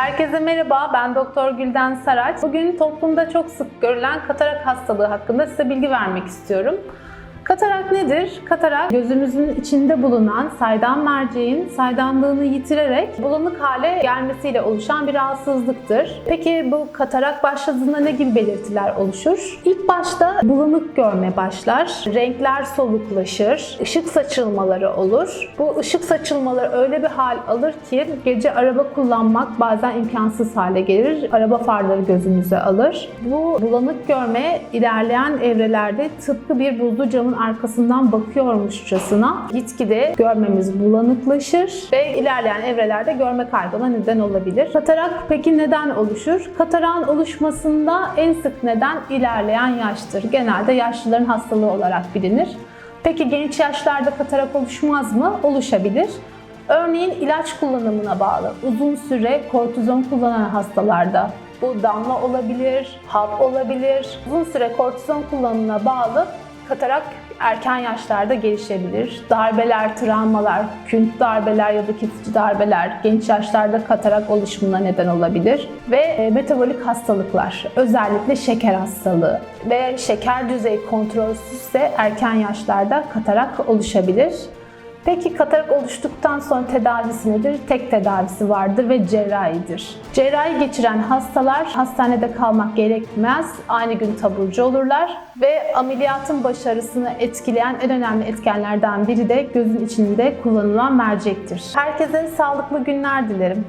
Herkese merhaba, ben Doktor Gülden Saraç. Bugün toplumda çok sık görülen katarak hastalığı hakkında size bilgi vermek istiyorum. Katarak nedir? Katarak gözümüzün içinde bulunan saydam merceğin saydamlığını yitirerek bulanık hale gelmesiyle oluşan bir rahatsızlıktır. Peki bu katarak başladığında ne gibi belirtiler oluşur? İlk başta bulanık görme başlar, renkler soluklaşır, ışık saçılmaları olur. Bu ışık saçılmaları öyle bir hal alır ki gece araba kullanmak bazen imkansız hale gelir. Araba farları gözümüze alır. Bu bulanık görme ilerleyen evrelerde tıpkı bir buzlu camın arkasından bakıyormuşçasına gitgide görmemiz bulanıklaşır ve ilerleyen evrelerde görme kaybına neden olabilir. Katarak peki neden oluşur? Katarağın oluşmasında en sık neden ilerleyen yaştır. Genelde yaşlıların hastalığı olarak bilinir. Peki genç yaşlarda katarak oluşmaz mı? Oluşabilir. Örneğin ilaç kullanımına bağlı uzun süre kortizon kullanan hastalarda bu damla olabilir, hap olabilir. Uzun süre kortizon kullanımına bağlı katarak erken yaşlarda gelişebilir. Darbeler, travmalar, künt darbeler ya da kesici darbeler genç yaşlarda katarak oluşumuna neden olabilir. Ve e, metabolik hastalıklar, özellikle şeker hastalığı ve şeker düzeyi kontrolsüzse erken yaşlarda katarak oluşabilir. Peki katarak oluştuktan sonra tedavisi nedir? Tek tedavisi vardır ve cerrahidir. Cerrahi geçiren hastalar hastanede kalmak gerekmez. Aynı gün taburcu olurlar ve ameliyatın başarısını etkileyen en önemli etkenlerden biri de gözün içinde kullanılan mercektir. Herkese sağlıklı günler dilerim.